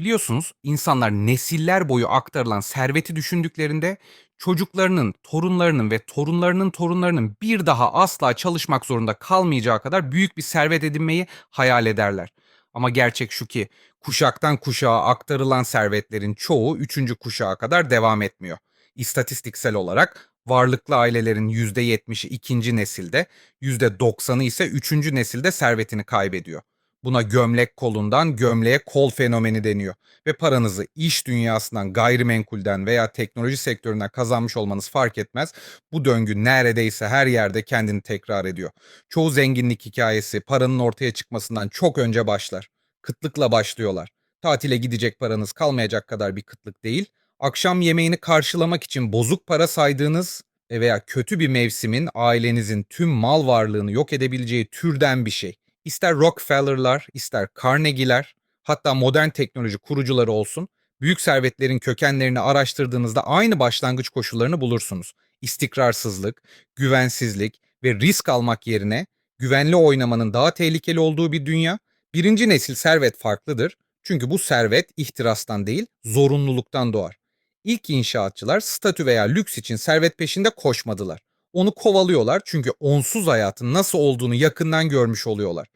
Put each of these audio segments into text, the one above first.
Biliyorsunuz insanlar nesiller boyu aktarılan serveti düşündüklerinde çocuklarının, torunlarının ve torunlarının torunlarının bir daha asla çalışmak zorunda kalmayacağı kadar büyük bir servet edinmeyi hayal ederler. Ama gerçek şu ki kuşaktan kuşağa aktarılan servetlerin çoğu üçüncü kuşağa kadar devam etmiyor. İstatistiksel olarak varlıklı ailelerin %70'i ikinci nesilde, %90'ı ise üçüncü nesilde servetini kaybediyor. Buna gömlek kolundan gömleğe kol fenomeni deniyor ve paranızı iş dünyasından, gayrimenkulden veya teknoloji sektöründen kazanmış olmanız fark etmez. Bu döngü neredeyse her yerde kendini tekrar ediyor. Çoğu zenginlik hikayesi paranın ortaya çıkmasından çok önce başlar. Kıtlıkla başlıyorlar. Tatile gidecek paranız kalmayacak kadar bir kıtlık değil. Akşam yemeğini karşılamak için bozuk para saydığınız veya kötü bir mevsimin ailenizin tüm mal varlığını yok edebileceği türden bir şey. İster Rockefeller'lar, ister Carnegie'ler, hatta modern teknoloji kurucuları olsun, büyük servetlerin kökenlerini araştırdığınızda aynı başlangıç koşullarını bulursunuz. İstikrarsızlık, güvensizlik ve risk almak yerine güvenli oynamanın daha tehlikeli olduğu bir dünya. Birinci nesil servet farklıdır. Çünkü bu servet ihtirastan değil, zorunluluktan doğar. İlk inşaatçılar statü veya lüks için servet peşinde koşmadılar. Onu kovalıyorlar çünkü onsuz hayatın nasıl olduğunu yakından görmüş oluyorlar.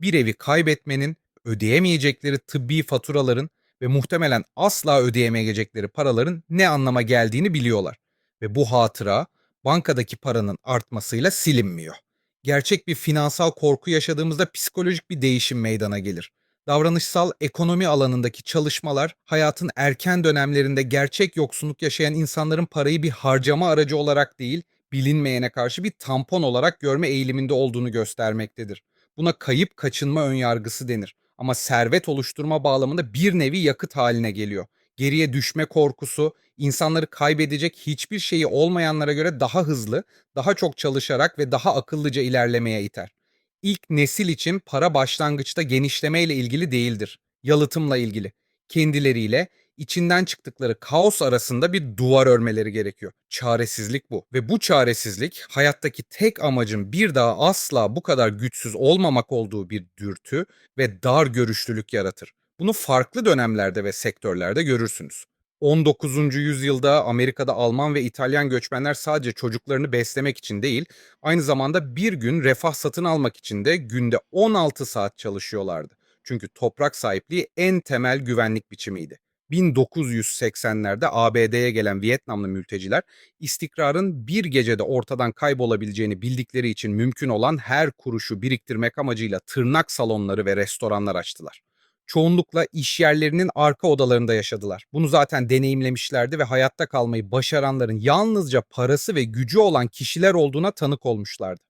Bir evi kaybetmenin, ödeyemeyecekleri tıbbi faturaların ve muhtemelen asla ödeyemeyecekleri paraların ne anlama geldiğini biliyorlar. Ve bu hatıra bankadaki paranın artmasıyla silinmiyor. Gerçek bir finansal korku yaşadığımızda psikolojik bir değişim meydana gelir. Davranışsal ekonomi alanındaki çalışmalar hayatın erken dönemlerinde gerçek yoksunluk yaşayan insanların parayı bir harcama aracı olarak değil, bilinmeyene karşı bir tampon olarak görme eğiliminde olduğunu göstermektedir. Buna kayıp kaçınma önyargısı denir. Ama servet oluşturma bağlamında bir nevi yakıt haline geliyor. Geriye düşme korkusu, insanları kaybedecek hiçbir şeyi olmayanlara göre daha hızlı, daha çok çalışarak ve daha akıllıca ilerlemeye iter. İlk nesil için para başlangıçta genişlemeyle ilgili değildir. Yalıtımla ilgili. Kendileriyle içinden çıktıkları kaos arasında bir duvar örmeleri gerekiyor. Çaresizlik bu. Ve bu çaresizlik hayattaki tek amacın bir daha asla bu kadar güçsüz olmamak olduğu bir dürtü ve dar görüşlülük yaratır. Bunu farklı dönemlerde ve sektörlerde görürsünüz. 19. yüzyılda Amerika'da Alman ve İtalyan göçmenler sadece çocuklarını beslemek için değil, aynı zamanda bir gün refah satın almak için de günde 16 saat çalışıyorlardı. Çünkü toprak sahipliği en temel güvenlik biçimiydi. 1980'lerde ABD'ye gelen Vietnamlı mülteciler istikrarın bir gecede ortadan kaybolabileceğini bildikleri için mümkün olan her kuruşu biriktirmek amacıyla tırnak salonları ve restoranlar açtılar. Çoğunlukla iş yerlerinin arka odalarında yaşadılar. Bunu zaten deneyimlemişlerdi ve hayatta kalmayı başaranların yalnızca parası ve gücü olan kişiler olduğuna tanık olmuşlardı.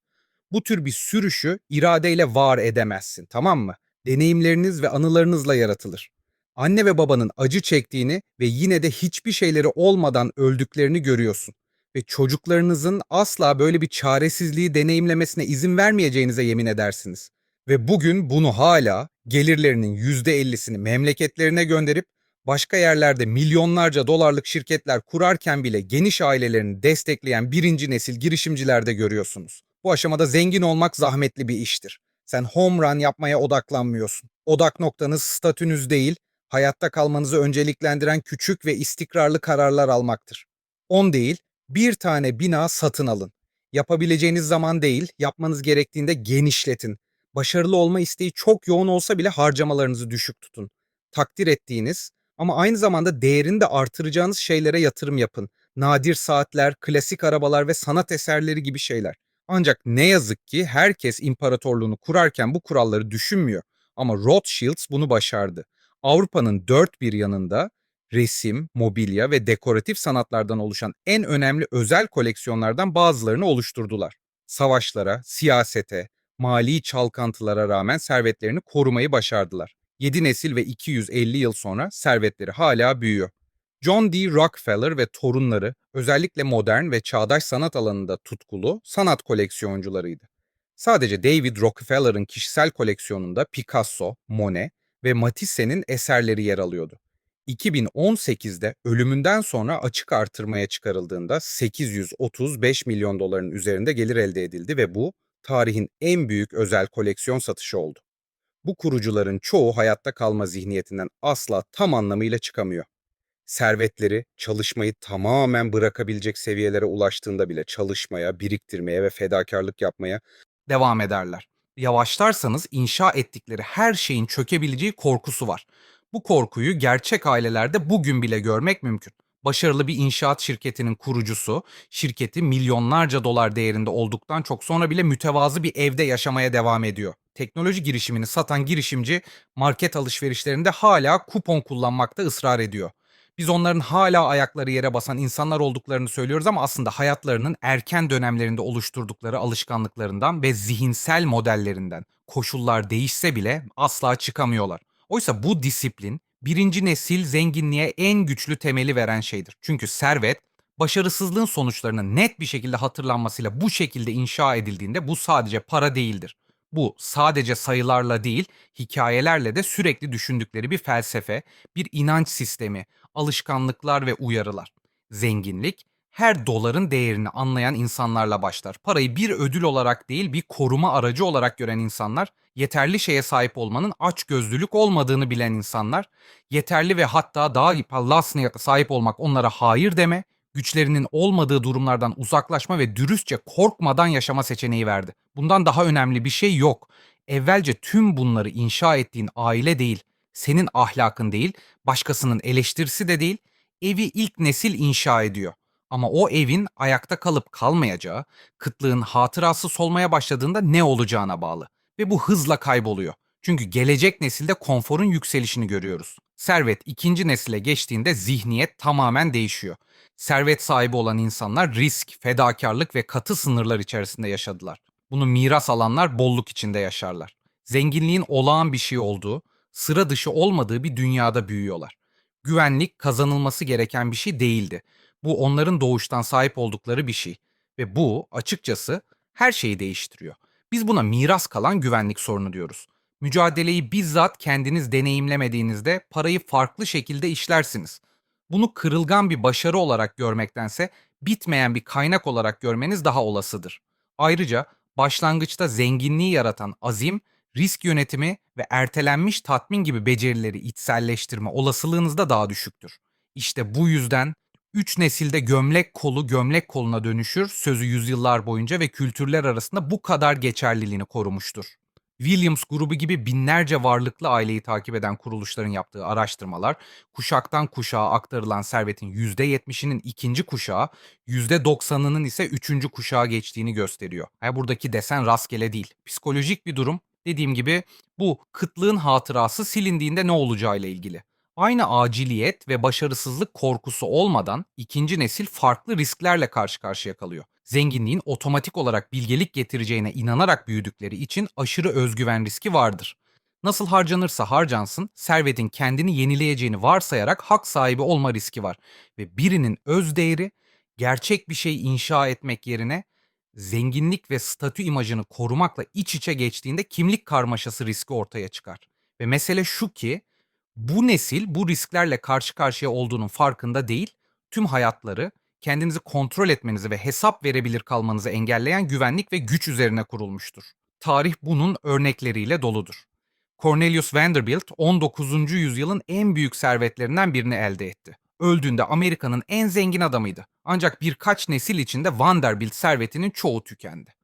Bu tür bir sürüşü iradeyle var edemezsin, tamam mı? Deneyimleriniz ve anılarınızla yaratılır anne ve babanın acı çektiğini ve yine de hiçbir şeyleri olmadan öldüklerini görüyorsun. Ve çocuklarınızın asla böyle bir çaresizliği deneyimlemesine izin vermeyeceğinize yemin edersiniz. Ve bugün bunu hala gelirlerinin %50'sini memleketlerine gönderip başka yerlerde milyonlarca dolarlık şirketler kurarken bile geniş ailelerini destekleyen birinci nesil girişimcilerde görüyorsunuz. Bu aşamada zengin olmak zahmetli bir iştir. Sen home run yapmaya odaklanmıyorsun. Odak noktanız statünüz değil, hayatta kalmanızı önceliklendiren küçük ve istikrarlı kararlar almaktır. 10 değil, bir tane bina satın alın. Yapabileceğiniz zaman değil, yapmanız gerektiğinde genişletin. Başarılı olma isteği çok yoğun olsa bile harcamalarınızı düşük tutun. Takdir ettiğiniz ama aynı zamanda değerini de artıracağınız şeylere yatırım yapın. Nadir saatler, klasik arabalar ve sanat eserleri gibi şeyler. Ancak ne yazık ki herkes imparatorluğunu kurarken bu kuralları düşünmüyor. Ama Rothschilds bunu başardı. Avrupa'nın dört bir yanında resim, mobilya ve dekoratif sanatlardan oluşan en önemli özel koleksiyonlardan bazılarını oluşturdular. Savaşlara, siyasete, mali çalkantılara rağmen servetlerini korumayı başardılar. 7 nesil ve 250 yıl sonra servetleri hala büyüyor. John D. Rockefeller ve torunları özellikle modern ve çağdaş sanat alanında tutkulu sanat koleksiyoncularıydı. Sadece David Rockefeller'ın kişisel koleksiyonunda Picasso, Monet ve Matisse'nin eserleri yer alıyordu. 2018'de ölümünden sonra açık artırmaya çıkarıldığında 835 milyon doların üzerinde gelir elde edildi ve bu tarihin en büyük özel koleksiyon satışı oldu. Bu kurucuların çoğu hayatta kalma zihniyetinden asla tam anlamıyla çıkamıyor. Servetleri çalışmayı tamamen bırakabilecek seviyelere ulaştığında bile çalışmaya, biriktirmeye ve fedakarlık yapmaya devam ederler. Yavaşlarsanız inşa ettikleri her şeyin çökebileceği korkusu var. Bu korkuyu gerçek ailelerde bugün bile görmek mümkün. Başarılı bir inşaat şirketinin kurucusu, şirketi milyonlarca dolar değerinde olduktan çok sonra bile mütevazı bir evde yaşamaya devam ediyor. Teknoloji girişimini satan girişimci market alışverişlerinde hala kupon kullanmakta ısrar ediyor. Biz onların hala ayakları yere basan insanlar olduklarını söylüyoruz ama aslında hayatlarının erken dönemlerinde oluşturdukları alışkanlıklarından ve zihinsel modellerinden koşullar değişse bile asla çıkamıyorlar. Oysa bu disiplin birinci nesil zenginliğe en güçlü temeli veren şeydir. Çünkü servet başarısızlığın sonuçlarının net bir şekilde hatırlanmasıyla bu şekilde inşa edildiğinde bu sadece para değildir. Bu sadece sayılarla değil, hikayelerle de sürekli düşündükleri bir felsefe, bir inanç sistemi, alışkanlıklar ve uyarılar. Zenginlik her doların değerini anlayan insanlarla başlar. Parayı bir ödül olarak değil bir koruma aracı olarak gören insanlar, yeterli şeye sahip olmanın açgözlülük olmadığını bilen insanlar, yeterli ve hatta daha lasniyata sahip olmak onlara hayır deme, güçlerinin olmadığı durumlardan uzaklaşma ve dürüstçe korkmadan yaşama seçeneği verdi. Bundan daha önemli bir şey yok. Evvelce tüm bunları inşa ettiğin aile değil, senin ahlakın değil, başkasının eleştirisi de değil, evi ilk nesil inşa ediyor. Ama o evin ayakta kalıp kalmayacağı, kıtlığın hatırası solmaya başladığında ne olacağına bağlı. Ve bu hızla kayboluyor. Çünkü gelecek nesilde konforun yükselişini görüyoruz. Servet ikinci nesile geçtiğinde zihniyet tamamen değişiyor. Servet sahibi olan insanlar risk, fedakarlık ve katı sınırlar içerisinde yaşadılar. Bunu miras alanlar bolluk içinde yaşarlar. Zenginliğin olağan bir şey olduğu, sıra dışı olmadığı bir dünyada büyüyorlar. Güvenlik kazanılması gereken bir şey değildi. Bu onların doğuştan sahip oldukları bir şey ve bu açıkçası her şeyi değiştiriyor. Biz buna miras kalan güvenlik sorunu diyoruz. Mücadeleyi bizzat kendiniz deneyimlemediğinizde parayı farklı şekilde işlersiniz. Bunu kırılgan bir başarı olarak görmektense bitmeyen bir kaynak olarak görmeniz daha olasıdır. Ayrıca başlangıçta zenginliği yaratan azim, risk yönetimi ve ertelenmiş tatmin gibi becerileri içselleştirme olasılığınız da daha düşüktür. İşte bu yüzden üç nesilde gömlek kolu gömlek koluna dönüşür sözü yüzyıllar boyunca ve kültürler arasında bu kadar geçerliliğini korumuştur. Williams grubu gibi binlerce varlıklı aileyi takip eden kuruluşların yaptığı araştırmalar, kuşaktan kuşağa aktarılan servetin %70'inin ikinci kuşağı, %90'ının ise üçüncü kuşağa geçtiğini gösteriyor. Yani buradaki desen rastgele değil. Psikolojik bir durum. Dediğim gibi bu kıtlığın hatırası silindiğinde ne olacağıyla ilgili. Aynı aciliyet ve başarısızlık korkusu olmadan ikinci nesil farklı risklerle karşı karşıya kalıyor. Zenginliğin otomatik olarak bilgelik getireceğine inanarak büyüdükleri için aşırı özgüven riski vardır. Nasıl harcanırsa harcansın, servetin kendini yenileyeceğini varsayarak hak sahibi olma riski var ve birinin öz değeri gerçek bir şey inşa etmek yerine zenginlik ve statü imajını korumakla iç içe geçtiğinde kimlik karmaşası riski ortaya çıkar. Ve mesele şu ki bu nesil bu risklerle karşı karşıya olduğunun farkında değil, tüm hayatları kendinizi kontrol etmenizi ve hesap verebilir kalmanızı engelleyen güvenlik ve güç üzerine kurulmuştur. Tarih bunun örnekleriyle doludur. Cornelius Vanderbilt 19. yüzyılın en büyük servetlerinden birini elde etti. Öldüğünde Amerika'nın en zengin adamıydı. Ancak birkaç nesil içinde Vanderbilt servetinin çoğu tükendi.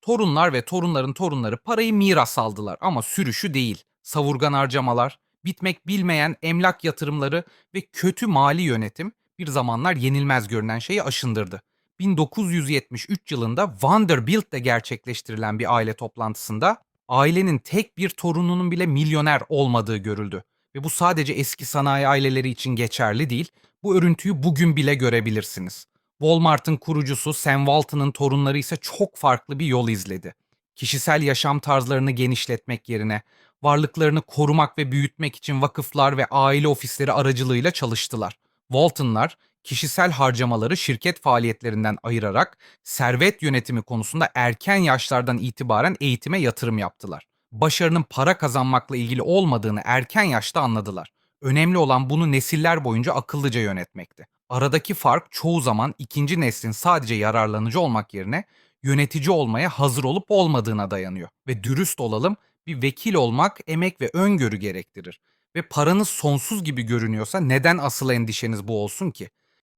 Torunlar ve torunların torunları parayı miras aldılar ama sürüşü değil. Savurgan harcamalar, bitmek bilmeyen emlak yatırımları ve kötü mali yönetim bir zamanlar yenilmez görünen şeyi aşındırdı. 1973 yılında Vanderbilt'te gerçekleştirilen bir aile toplantısında ailenin tek bir torununun bile milyoner olmadığı görüldü. Ve bu sadece eski sanayi aileleri için geçerli değil, bu örüntüyü bugün bile görebilirsiniz. Walmart'ın kurucusu Sam Walton'ın torunları ise çok farklı bir yol izledi. Kişisel yaşam tarzlarını genişletmek yerine varlıklarını korumak ve büyütmek için vakıflar ve aile ofisleri aracılığıyla çalıştılar. Walton'lar kişisel harcamaları şirket faaliyetlerinden ayırarak servet yönetimi konusunda erken yaşlardan itibaren eğitime yatırım yaptılar. Başarının para kazanmakla ilgili olmadığını erken yaşta anladılar. Önemli olan bunu nesiller boyunca akıllıca yönetmekti. Aradaki fark çoğu zaman ikinci neslin sadece yararlanıcı olmak yerine yönetici olmaya hazır olup olmadığına dayanıyor. Ve dürüst olalım, Bir vekil olmak emek ve öngörü gerektirir. Ve paranız sonsuz gibi görünüyorsa neden asıl endişeniz bu olsun ki?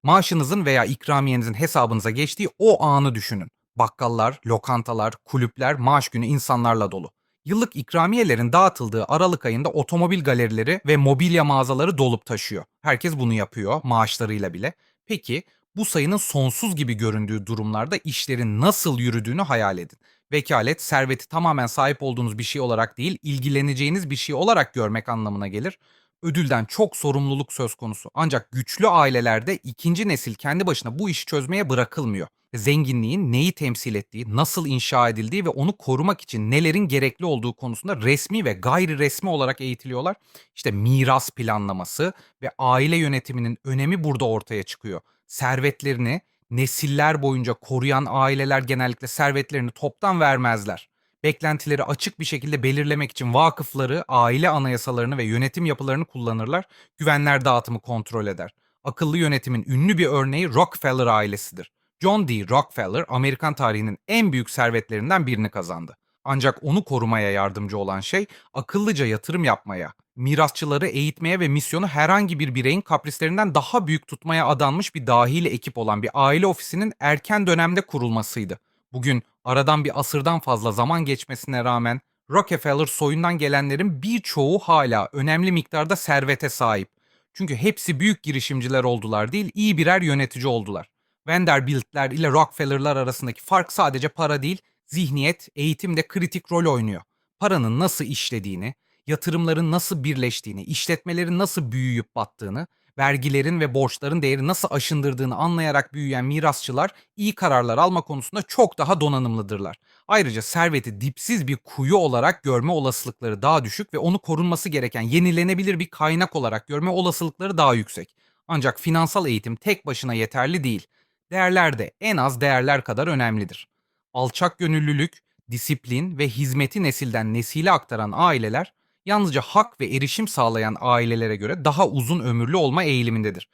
Maaşınızın veya ikramiyenizin hesabınıza geçtiği o anı düşünün. Bakkallar, lokantalar, kulüpler maaş günü insanlarla dolu. Yıllık ikramiyelerin dağıtıldığı Aralık ayında otomobil galerileri ve mobilya mağazaları dolup taşıyor. Herkes bunu yapıyor maaşlarıyla bile. Peki bu sayının sonsuz gibi göründüğü durumlarda işlerin nasıl yürüdüğünü hayal edin. Vekalet, serveti tamamen sahip olduğunuz bir şey olarak değil, ilgileneceğiniz bir şey olarak görmek anlamına gelir. Ödülden çok sorumluluk söz konusu. Ancak güçlü ailelerde ikinci nesil kendi başına bu işi çözmeye bırakılmıyor. Zenginliğin neyi temsil ettiği, nasıl inşa edildiği ve onu korumak için nelerin gerekli olduğu konusunda resmi ve gayri resmi olarak eğitiliyorlar. İşte miras planlaması ve aile yönetiminin önemi burada ortaya çıkıyor. Servetlerini nesiller boyunca koruyan aileler genellikle servetlerini toptan vermezler. Beklentileri açık bir şekilde belirlemek için vakıfları, aile anayasalarını ve yönetim yapılarını kullanırlar. Güvenler dağıtımı kontrol eder. Akıllı yönetimin ünlü bir örneği Rockefeller ailesidir. John D. Rockefeller Amerikan tarihinin en büyük servetlerinden birini kazandı. Ancak onu korumaya yardımcı olan şey akıllıca yatırım yapmaya, mirasçıları eğitmeye ve misyonu herhangi bir bireyin kaprislerinden daha büyük tutmaya adanmış bir dahiyle ekip olan bir aile ofisinin erken dönemde kurulmasıydı. Bugün aradan bir asırdan fazla zaman geçmesine rağmen Rockefeller soyundan gelenlerin birçoğu hala önemli miktarda servete sahip. Çünkü hepsi büyük girişimciler oldular değil, iyi birer yönetici oldular. Vanderbilt'ler ile Rockefeller'lar arasındaki fark sadece para değil, zihniyet, eğitim de kritik rol oynuyor. Paranın nasıl işlediğini, yatırımların nasıl birleştiğini, işletmelerin nasıl büyüyüp battığını, vergilerin ve borçların değeri nasıl aşındırdığını anlayarak büyüyen mirasçılar iyi kararlar alma konusunda çok daha donanımlıdırlar. Ayrıca serveti dipsiz bir kuyu olarak görme olasılıkları daha düşük ve onu korunması gereken yenilenebilir bir kaynak olarak görme olasılıkları daha yüksek. Ancak finansal eğitim tek başına yeterli değil. Değerler de en az değerler kadar önemlidir. Alçak gönüllülük, disiplin ve hizmeti nesilden nesile aktaran aileler yalnızca hak ve erişim sağlayan ailelere göre daha uzun ömürlü olma eğilimindedir.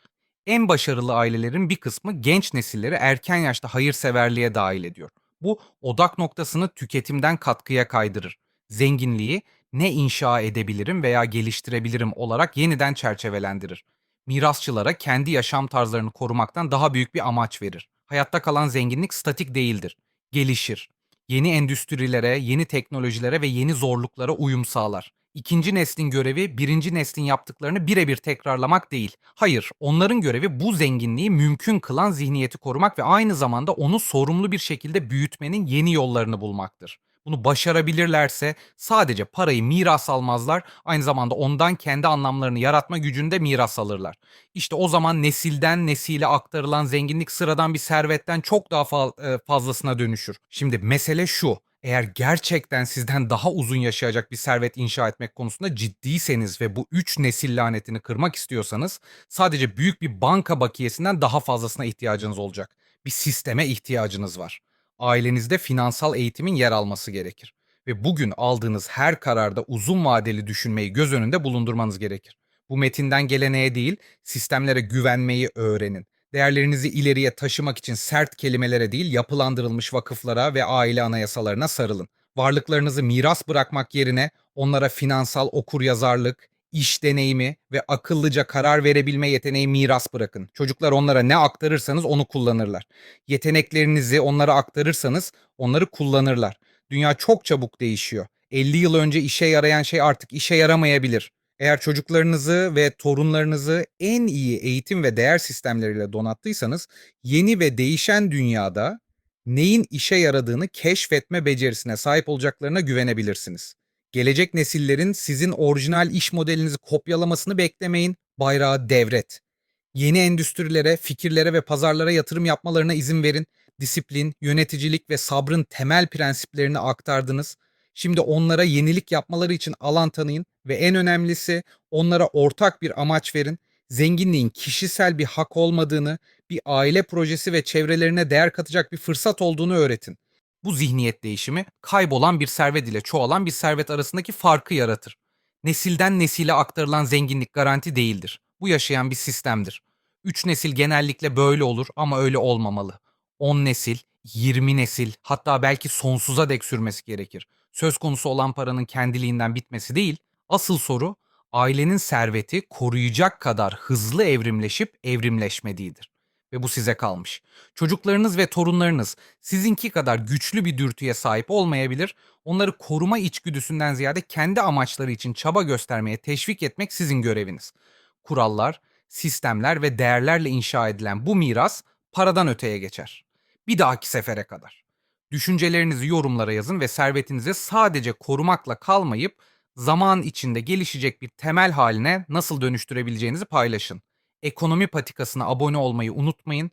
En başarılı ailelerin bir kısmı genç nesilleri erken yaşta hayırseverliğe dahil ediyor. Bu odak noktasını tüketimden katkıya kaydırır. Zenginliği ne inşa edebilirim veya geliştirebilirim olarak yeniden çerçevelendirir. Mirasçılara kendi yaşam tarzlarını korumaktan daha büyük bir amaç verir. Hayatta kalan zenginlik statik değildir. Gelişir. Yeni endüstrilere, yeni teknolojilere ve yeni zorluklara uyum sağlar. İkinci neslin görevi birinci neslin yaptıklarını birebir tekrarlamak değil. Hayır, onların görevi bu zenginliği mümkün kılan zihniyeti korumak ve aynı zamanda onu sorumlu bir şekilde büyütmenin yeni yollarını bulmaktır. Bunu başarabilirlerse sadece parayı miras almazlar, aynı zamanda ondan kendi anlamlarını yaratma gücünde miras alırlar. İşte o zaman nesilden nesile aktarılan zenginlik sıradan bir servetten çok daha e, fazlasına dönüşür. Şimdi mesele şu. Eğer gerçekten sizden daha uzun yaşayacak bir servet inşa etmek konusunda ciddiyseniz ve bu üç nesil lanetini kırmak istiyorsanız sadece büyük bir banka bakiyesinden daha fazlasına ihtiyacınız olacak. Bir sisteme ihtiyacınız var. Ailenizde finansal eğitimin yer alması gerekir. Ve bugün aldığınız her kararda uzun vadeli düşünmeyi göz önünde bulundurmanız gerekir. Bu metinden geleneğe değil, sistemlere güvenmeyi öğrenin. Değerlerinizi ileriye taşımak için sert kelimelere değil, yapılandırılmış vakıflara ve aile anayasalarına sarılın. Varlıklarınızı miras bırakmak yerine onlara finansal okuryazarlık, iş deneyimi ve akıllıca karar verebilme yeteneği miras bırakın. Çocuklar onlara ne aktarırsanız onu kullanırlar. Yeteneklerinizi onlara aktarırsanız onları kullanırlar. Dünya çok çabuk değişiyor. 50 yıl önce işe yarayan şey artık işe yaramayabilir. Eğer çocuklarınızı ve torunlarınızı en iyi eğitim ve değer sistemleriyle donattıysanız yeni ve değişen dünyada neyin işe yaradığını keşfetme becerisine sahip olacaklarına güvenebilirsiniz. Gelecek nesillerin sizin orijinal iş modelinizi kopyalamasını beklemeyin. Bayrağı devret. Yeni endüstrilere, fikirlere ve pazarlara yatırım yapmalarına izin verin. Disiplin, yöneticilik ve sabrın temel prensiplerini aktardınız. Şimdi onlara yenilik yapmaları için alan tanıyın ve en önemlisi onlara ortak bir amaç verin. Zenginliğin kişisel bir hak olmadığını, bir aile projesi ve çevrelerine değer katacak bir fırsat olduğunu öğretin. Bu zihniyet değişimi kaybolan bir servet ile çoğalan bir servet arasındaki farkı yaratır. Nesilden nesile aktarılan zenginlik garanti değildir. Bu yaşayan bir sistemdir. Üç nesil genellikle böyle olur ama öyle olmamalı. 10 nesil, 20 nesil, hatta belki sonsuza dek sürmesi gerekir. Söz konusu olan paranın kendiliğinden bitmesi değil, asıl soru ailenin serveti koruyacak kadar hızlı evrimleşip evrimleşmediğidir. Ve bu size kalmış. Çocuklarınız ve torunlarınız sizinki kadar güçlü bir dürtüye sahip olmayabilir. Onları koruma içgüdüsünden ziyade kendi amaçları için çaba göstermeye teşvik etmek sizin göreviniz. Kurallar, sistemler ve değerlerle inşa edilen bu miras paradan öteye geçer. Bir dahaki sefere kadar. Düşüncelerinizi yorumlara yazın ve servetinizi sadece korumakla kalmayıp zaman içinde gelişecek bir temel haline nasıl dönüştürebileceğinizi paylaşın. Ekonomi patikasına abone olmayı unutmayın